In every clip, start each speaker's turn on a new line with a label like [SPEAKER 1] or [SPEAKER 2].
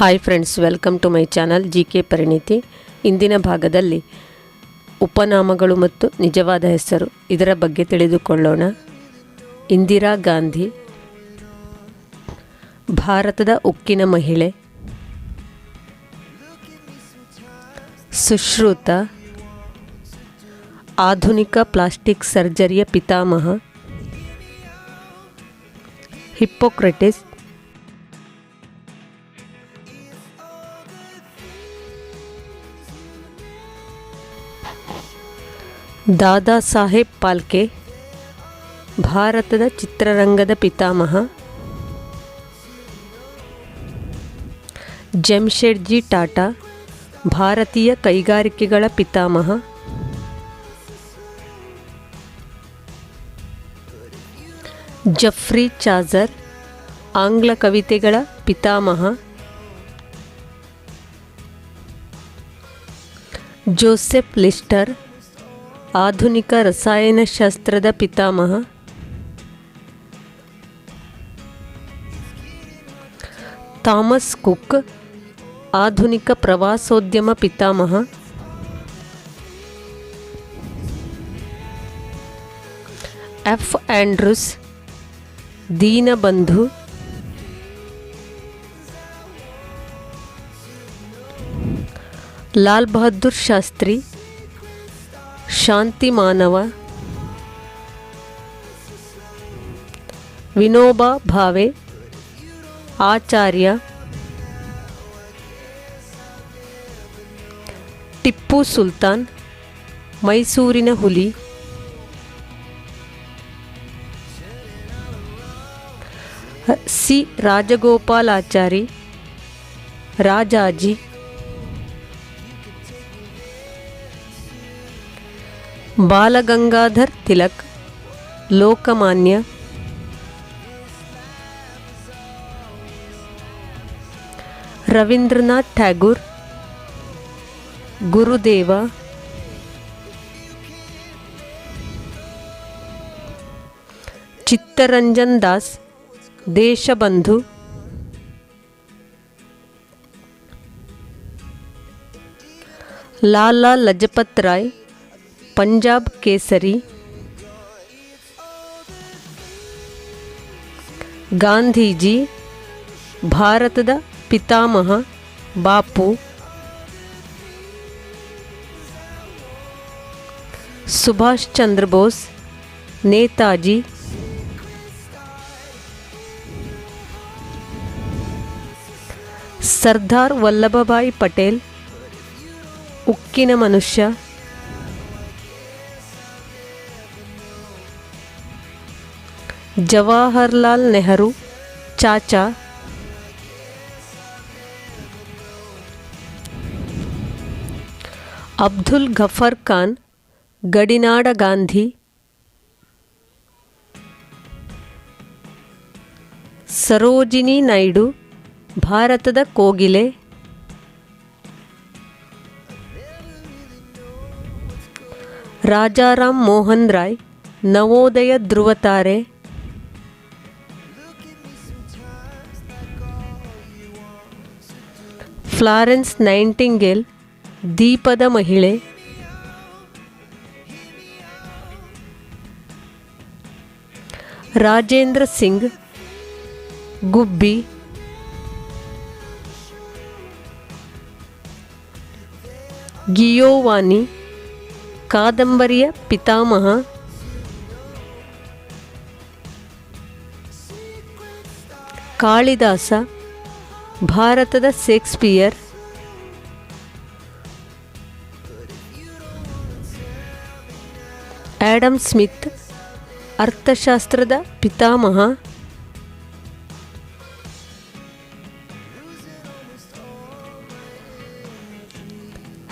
[SPEAKER 1] Hi friends welcome to my channel G K ಪರಿಣಿತಿ ಇಂದಿನ ಭಾಗದಲ್ಲಿ ಉಪನಾಮಗಳು ಮತ್ತು ನಿಜವಾದ ಹೆಸರು ಇದರ ಬಗ್ಗೆ ತಿಳಿದುಕೊಳ್ಳೋಣ. ಇಂದಿರಾ ಗಾಂಧಿ, ಭಾರತದ ಉಕ್ಕಿನ ಮಹಿಳೆ, ಸುಶ್ರುತ, ಆಧುನಿಕ ಪ್ಲಾಸ್ಟಿಕ್ ಸರ್ಜರಿಯ ಪಿತಾಮಹ, ಹಿಪ್ಪೋಕ್ರೆಟಿಸ್ ದಾದಾ ಸಾಹೇಬ್ ಪಾಲ್ಕೆ, ಭಾರತದ ಚಿತ್ರರಂಗದ ಪಿತಾಮಹ, ಜಮ್ಶೆಡ್ಜಿ ಟಾಟಾ, ಭಾರತೀಯ ಕೈಗಾರಿಕೆಗಳ ಪಿತಾಮಹ, ಜಫ್ರಿ ಚಾಜರ್, ಆಂಗ್ಲ ಕವಿತೆಗಳ ಪಿತಾಮಹ, ಜೋಸೆಫ್ ಲಿಸ್ಟರ್ ಆಧುನಿಕ ರಸಾಯನಶಾಸ್ತ್ರದ ಪಿತಾಮಹ ಥಾಮಸ್ ಕುಕ್ ಆಧುನಿಕ ಪ್ರವಾಸೋದ್ಯಮ ಪಿತಾಮಹ ಎಫ್ ಆಂಡ್ರೂಸ್ ದೀನಬಂಧು ಲಾಲ್ ಬಹದ್ದೂರ್ ಶಾಸ್ತ್ರಿ ಶಾಂತಿ ಮಾನವ ವಿನೋಬಾ ಭಾವೆ ಆಚಾರ್ಯ ಟಿಪ್ಪು ಸುಲ್ತಾನ್ ಮೈಸೂರಿನ ಹುಲಿ. ಸಿ ರಾಜಗೋಪಾಲಾಚಾರಿ ರಾಜಾಜಿ ಬಾಲಗಂಗಾಧರ್ ತಿಲಕ್ ಲೋಕಮಾನ್ಯ ರವೀಂದ್ರನಾಥ್ ಟ್ಯಾಗೂರ್ ಗುರುದೇವ ಚಿತ್ತರಂಜನ್ ದಾಸ್ ದೇಶಬಂಧು ಲಾಲಾ ಲಜಪತ್ ರಾಯ್ ಪಂಜಾಬ್ ಕೇಸರಿ ಗಾಂಧೀಜಿ ಭಾರತದ ಪಿತಾಮಹ ಬಾಪು ಸುಭಾಷ್ ಚಂದ್ರ ಬೋಸ್ ನೇತಾಜಿ ಸರ್ದಾರ್ ವಲ್ಲಭಭಾಯಿ ಪಟೇಲ್ ಉಕ್ಕಿನ ಮನುಷ್ಯ ಜವಾಹರ್ಲಾಲ್ ನೆಹರು, ಚಾಚಾ. ಅಬ್ದುಲ್ ಗಫರ್ ಖಾನ್, ಗಡಿನಾಡ ಗಾಂಧಿ. ಸರೋಜಿನಿ ನಾಯ್ಡು, ಭಾರತದ ಕೋಗಿಲೆ. ರಾಜಾರಾಮ್ ಮೋಹನ್ ರಾಯ್, ನವೋದಯ ಧ್ರುವತಾರೆ. ಫ್ಲಾರೆನ್ಸ್ ನೈಂಟಿಂಗೇಲ್ ದೀಪದ ಮಹಿಳೆ. ರಾಜೇಂದ್ರ ಸಿಂಗ್ ಗುಬ್ಬಿ. ಗಿಯೋವಾನಿ ಕಾದಂಬರಿಯ ಪಿತಾಮಹ. ಕಾಳಿದಾಸ ಭಾರತದ ಶೇಕ್ಸ್ಪಿಯರ್. ಆ್ಯಡಮ್ ಸ್ಮಿತ್ ಅರ್ಥಶಾಸ್ತ್ರದ ಪಿತಾಮಹ.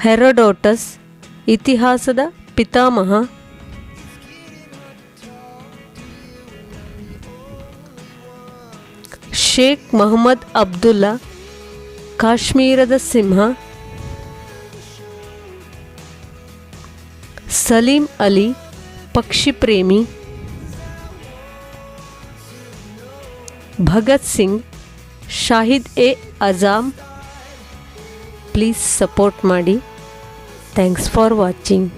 [SPEAKER 1] ಹೆರೋಡೋಟಸ್ ಇತಿಹಾಸದ ಪಿತಾಮಹ. ಶೇಖ್ ಮೊಹಮ್ಮದ್ ಅಬ್ದುಲ್ಲಾ, ಕಾಶ್ಮೀರದ ಸಿಂಹ, ಸಲೀಂ ಅಲಿ, ಪಕ್ಷಿ ಪ್ರೇಮಿ, Bhagat Singh, Shaheed A Azam. Please support ಮಾಡಿ. Thanks for watching.